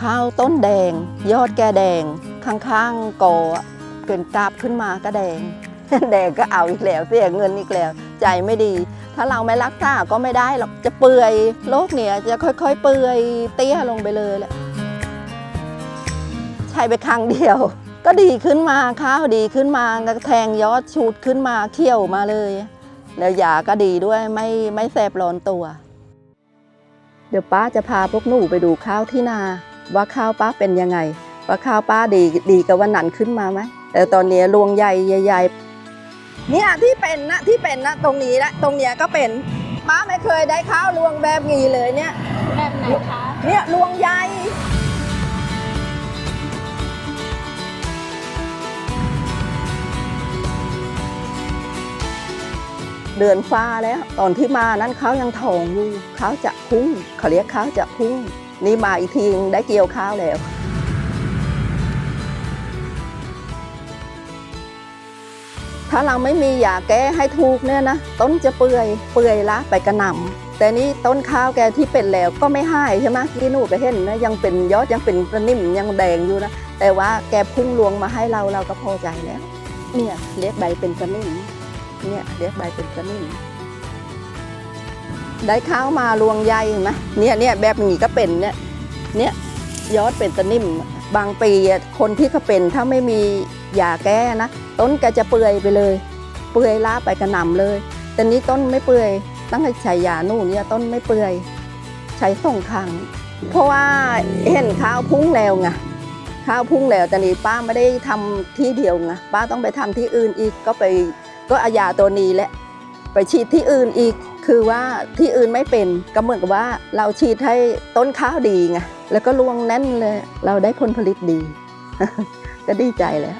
ข้าวต้นแดง ยอดแกแดง ข้างๆกออเกินกราบขึ้นมาก็แดง แดงก็เอาอีกแล้วเสียเงินอีกแล้ว ใจไม่ดี ถ้าเราไม่รักษาก็ไม่ได้หรอกจะเปื่อยโรคเนี่ยจะค่อยๆ เปื่อยเตี้ยลงไปเลยแหละใช้ไปครั้งเดียว ก็ดีขึ้นมาข้าวดีขึ้นมาแทงยอดชูดขึ้นมาเขี้ยวมาเลย แล้วยาก็ดีด้วยไม่ไม่แสบร้อนตัว เดี๋ยวป้าจะพาพวกหนูไปดูข้าวที่นา ว่าข้าวป้าเป็นยังไง ว่าข้าวป้าดีดีกับวันนั้นขึ้นมาไหมแต่ตอนนี้รวงใหญ่ใหญ่ๆเนี่ยที่เป็นนะที่เป็นนะตรงนี้และตรงเนี้ยก็เป็นป้าไม่เคยได้ข้าวรวงแบบนี้เลยเนี่ยแบบไหนคะเนี่ยรวงใหญ่เดือนฟ้าแล้ว ตอนที่มานั้นเขายังทองอยู่เขาจะพุ่งเขาเรียกเขาจะพุ่ง นี่มาอีกทีได้เกี่ยวข้าวแล้วถ้าเราไม่มียาแก้ให้ถูกเนี่ยนะต้นจะเปื่อยเปื่อยละไปกระหน่ำแต่นี่ต้นข้าวแกที่เป็นแล้วก็ไม่หายใช่ไหมที่หนูไปเห็นนะยังเป็นยอดยังเป็นกระนิ่มยังแดงอยู่นะแต่ว่าแกพุ่งรวงมาให้เราเราก็พอใจแล้วเนี่ยเรียกใบเป็นกระนิ่มเนี่ยเรียกใบเป็นกระนิ่ม ได้ข้าวมารวงใหญ่เห็นไหมเนี่ยเนี่ยแบบนี้ก็เป็นเนี่ยเนี่ยยอดเป็นกระนิ่ม บางปีคนที่เขาเป็นถ้าไม่มียาแก้นะ ต้นก็จะเปื่อยไปเลย เปื่อยล้าไปกระหน่ำเลย แต่นี้ต้นไม่เปื่อยตั้งแต่ใช้ยานู่นเนี่ยต้นไม่เปื่อยใช้ส่งครั้งเพราะว่าเห็นข้าวพุ่งแล้วไงข้าวพุ่งแล้วแต่นี้ป้าไม่ได้ทำที่เดียวไงป้าต้องไปทำที่อื่นอีกก็ไปก็อายาตัวนี้แหละ ไปฉีดที่อื่นอีก คือว่าที่อื่นไม่เป็นก็เหมือนกับว่าเราฉีดให้ต้นข้าวดีไงแล้วก็รวงแน่นเลย เราได้ผลผลิตดี ก็ดีใจเลย